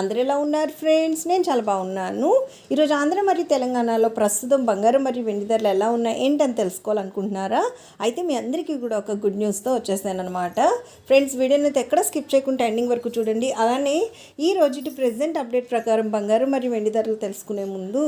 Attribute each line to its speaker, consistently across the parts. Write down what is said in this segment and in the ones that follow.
Speaker 1: అందరు ఎలా ఉన్నారు ఫ్రెండ్స్? నేను చాలా బాగున్నాను. ఈరోజు ఆంధ్ర మరియు తెలంగాణలో ప్రస్తుతం బంగారం మరియు వెండి ధరలు ఎలా ఉన్నాయి ఏంటని తెలుసుకోవాలనుకుంటున్నారా? అయితే మీ అందరికీ కూడా ఒక గుడ్ న్యూస్తో వచ్చేసాను అనమాట ఫ్రెండ్స్ వీడియోని అయితే ఎక్కడ స్కిప్ చేయకుండా ఎండింగ్ వరకు చూడండి. అలానే ఈ రోజుటి ప్రెసెంట్ అప్డేట్ ప్రకారం బంగారం మరియు వెండి ధరలు తెలుసుకునే ముందు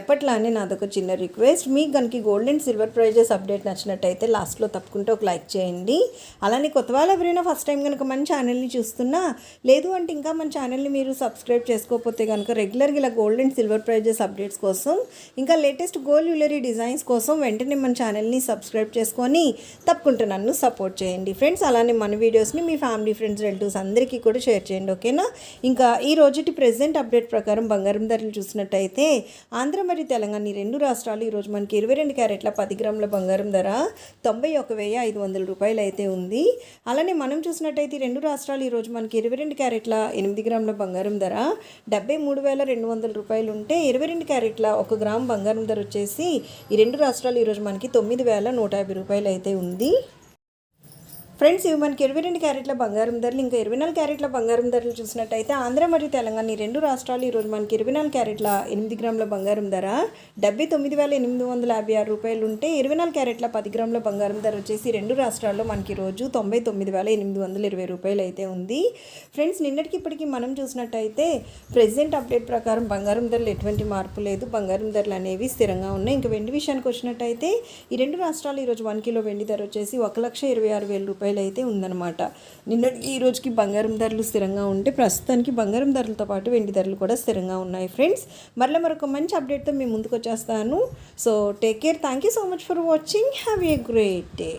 Speaker 1: ఎప్పట్లానే నాదొక చిన్న రిక్వెస్ట్. మీకు కనుక gold and silver prizes update నచ్చినట్టయితే లాస్ట్లో తప్పకుండా ఒక లైక్ చేయండి. అలానే కొత్త వాళ్ళు ఎవరైనా ఫస్ట్ టైం కనుక మన ఛానల్ని చూస్తున్నా లేదు అంటే ఇంకా మన ఛానల్ని మీరు సబ్స్క్రైబ్ చేసుకోకపోతే కనుక రెగ్యులర్గా ఇలా gold and silver prizes updates కోసం ఇంకా లేటెస్ట్ గోల్డ్ జ్యువెలరీ డిజైన్స్ కోసం వెంటనే మన ఛానల్ని సబ్స్క్రైబ్ చేసుకొని తప్పకుండా నన్ను సపోర్ట్ చేయండి. ఫ్రెండ్స్ అలానే మన వీడియోస్ని మీ ఫ్యామిలీ ఫ్రెండ్స్ రిలేటివ్స్ అందరికీ కూడా షేర్ చేయండి ఓకేనా ఇంకా ఈ రోజుటి ప్రెసెంట్ అప్డేట్ ప్రకారం బంగారం ధరలు చూసినట్టయితే ఆంధ్ర మరియు తెలంగాణ ఈ రెండు రాష్ట్రాలు ఈరోజు మనకి ఇరవై రెండు క్యారెట్ల పది గ్రాముల బంగారం ధర తొంభై ఒక వెయ్యి ఐదు వందల రూపాయలు అయితే ఉంది. అలానే మనం చూసినట్టయితే ఈ రెండు రాష్ట్రాలు ఈరోజు మనకి ఇరవై రెండు క్యారెట్ల ఎనిమిది గ్రాముల బంగారం ధర డెబ్బై మూడు వేల రెండు వందల రూపాయలు ఉంటే ఇరవై రెండు క్యారెట్ల ఒక గ్రామ్ బంగారం ధర వచ్చేసి ఈ రెండు రాష్ట్రాలు ఈరోజు మనకి తొమ్మిది వేల నూట యాభై రూపాయలు అయితే ఉంది. ఫ్రెండ్స్ ఇవి మనకి ఇరవై రెండు క్యారెట్ల బంగారం ధరలు ఇంకా ఇరవై నాలుగు క్యారెట్ల బంగారం ధరలు చూసినట్టయితే ఆంధ్ర మరియు తెలంగాణ ఈ రెండు రాష్ట్రాలు ఈరోజు మనకి ఇరవై నాలుగు క్యారెట్ల ఎనిమిది గ్రాముల బంగారం ధర. డెబ్బై తొమ్మిది వేల ఎనిమిది వందల యాభై ఆరు రూపాయలు ఉంటే ఇరవై నాలుగు క్యారెట్ల పది గ్రాముల బంగారం ధర వచ్చేసి రెండు రాష్ట్రాల్లో మనకి రోజు తొంభై తొమ్మిది వేల ఎనిమిది వందల ఇరవై రూపాయలు అయితే ఉంది. ఫ్రెండ్స్ నిన్నటికి ఇప్పటికీ మనం చూసినట్టయితే ప్రెసెంట్ అప్డేట్ ప్రకారం బంగారం ధరలు ఎటువంటి మార్పు లేదు. బంగారం ధరలు అనేవి స్థిరంగా ఉన్నాయి. ఇంకా వెండి విషయానికి వచ్చినట్టయితే ఈ రెండు రాష్ట్రాలు ఈరోజు వన్ కిలో వెండి ధర వచ్చేసి ఒక లక్ష ఇరవై ఆరు వేల రూపాయలు అయితే ఉందన్నమాట. నిన్న ఈ రోజుకి బంగారం ధరలు స్థిరంగా ఉంటే ప్రస్తుతానికి బంగారం ధరలతో పాటు వెండి ధరలు కూడా స్థిరంగా ఉన్నాయి ఫ్రెండ్స్. మరలా మరొక మంచి అప్డేట్తో మేము ముందుకు వచ్చేస్తాను. So take care thank you so much for watching have a great day